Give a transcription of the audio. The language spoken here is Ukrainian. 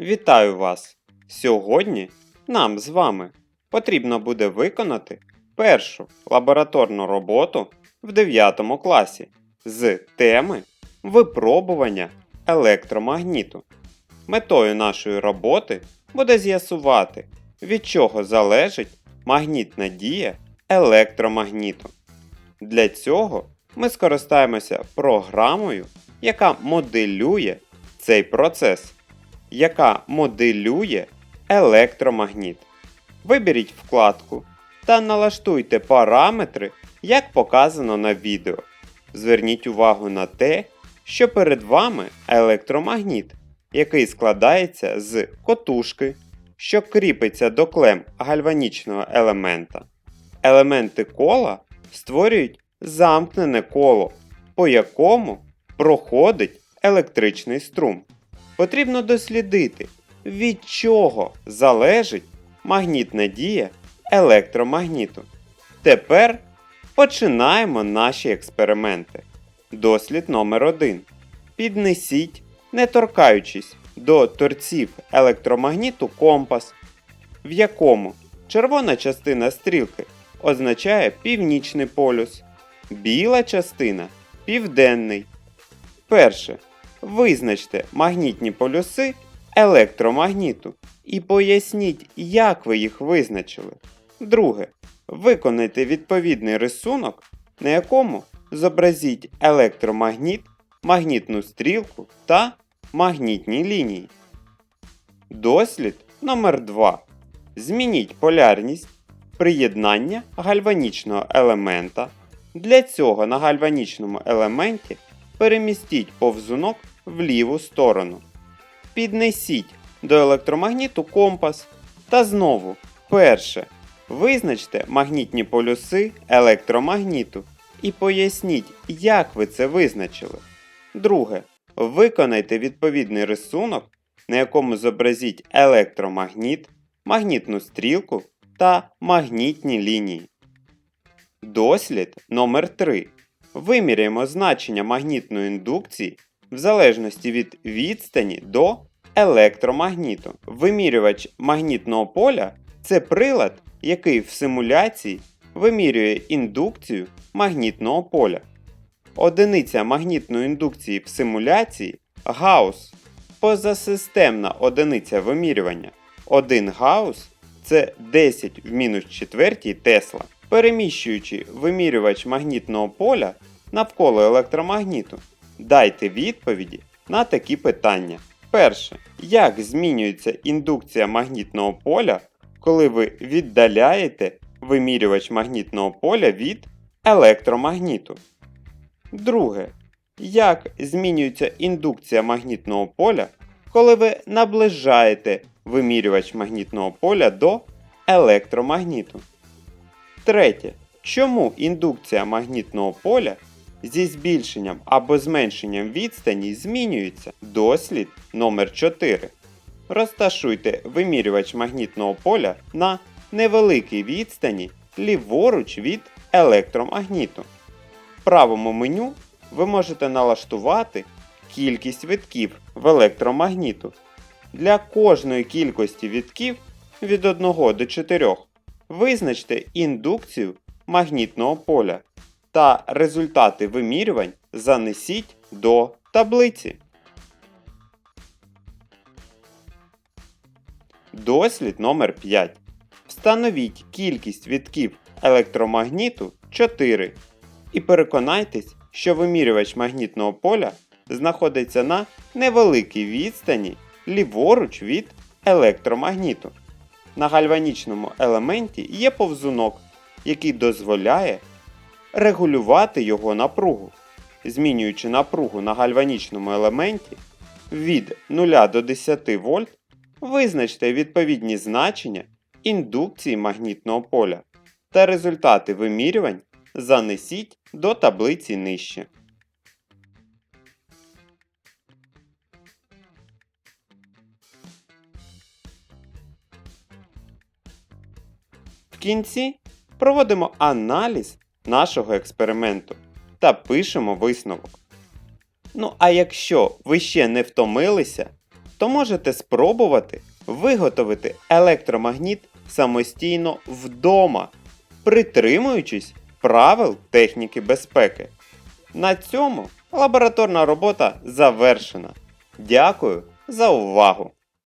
Вітаю вас! Сьогодні нам з вами потрібно буде виконати першу лабораторну роботу в 9 класі з теми випробування електромагніту. Метою нашої роботи буде з'ясувати, від чого залежить магнітна дія електромагніту. Для цього ми скористаємося програмою, яка моделює цей процес, яка моделює електромагніт. Виберіть вкладку та налаштуйте параметри, як показано на відео. Зверніть увагу на те, що перед вами електромагніт, який складається з котушки, що кріпиться до клем гальванічного елемента. Елементи кола створюють замкнене коло, по якому проходить електричний струм. Потрібно дослідити, від чого залежить магнітна дія електромагніту. Тепер починаємо наші експерименти. Дослід номер 1. Піднесіть, не торкаючись до торців електромагніту компас, в якому червона частина стрілки означає північний полюс, біла частина південний. Перше. Визначте магнітні полюси електромагніту і поясніть, як ви їх визначили. Друге. Виконайте відповідний рисунок, на якому зобразіть електромагніт, магнітну стрілку та магнітні лінії. Дослід номер 2. Змініть полярність приєднання гальванічного елемента. Для цього на гальванічному елементі перемістіть повзунок в ліву сторону. Піднесіть до електромагніту компас. Та знову, перше, визначте магнітні полюси електромагніту і поясніть, як ви це визначили. Друге, виконайте відповідний рисунок, на якому зобразіть електромагніт, магнітну стрілку та магнітні лінії. Дослід номер 3. Виміряємо значення магнітної індукції в залежності від відстані до електромагніту. Вимірювач магнітного поля це прилад, який в симуляції вимірює індукцію магнітного поля. Одиниця магнітної індукції в симуляції Гаус. Позасистемна одиниця вимірювання 1 Гаус це 10 в мінус 4 Тесла. Переміщуючи вимірювач магнітного поля навколо електромагніту, дайте відповіді на такі питання. Перше. Як змінюється індукція магнітного поля, коли ви віддаляєте вимірювач магнітного поля від електромагніту? Друге. Як змінюється індукція магнітного поля, коли ви наближаєте вимірювач магнітного поля до електромагніту? Третє. Чому індукція магнітного поля зі збільшенням або зменшенням відстані змінюється? Дослід номер 4. Розташуйте вимірювач магнітного поля на невеликій відстані ліворуч від електромагніту. В правому меню ви можете налаштувати кількість витків в електромагніту. Для кожної кількості витків від 1 до 4 визначте індукцію магнітного поля та результати вимірювань занесіть до таблиці. Дослід номер 5. Встановіть кількість витків електромагніту 4 і переконайтесь, що вимірювач магнітного поля знаходиться на невеликій відстані ліворуч від електромагніту. На гальванічному елементі є повзунок, який дозволяє регулювати його напругу. Змінюючи напругу на гальванічному елементі від 0 до 10 вольт, визначте відповідні значення індукції магнітного поля та результати вимірювань занесіть до таблиці нижче. В кінці проводимо аналіз нашого експерименту та пишемо висновок. Ну а якщо ви ще не втомилися, то можете спробувати виготовити електромагніт самостійно вдома, притримуючись правил техніки безпеки. На цьому лабораторна робота завершена. Дякую за увагу!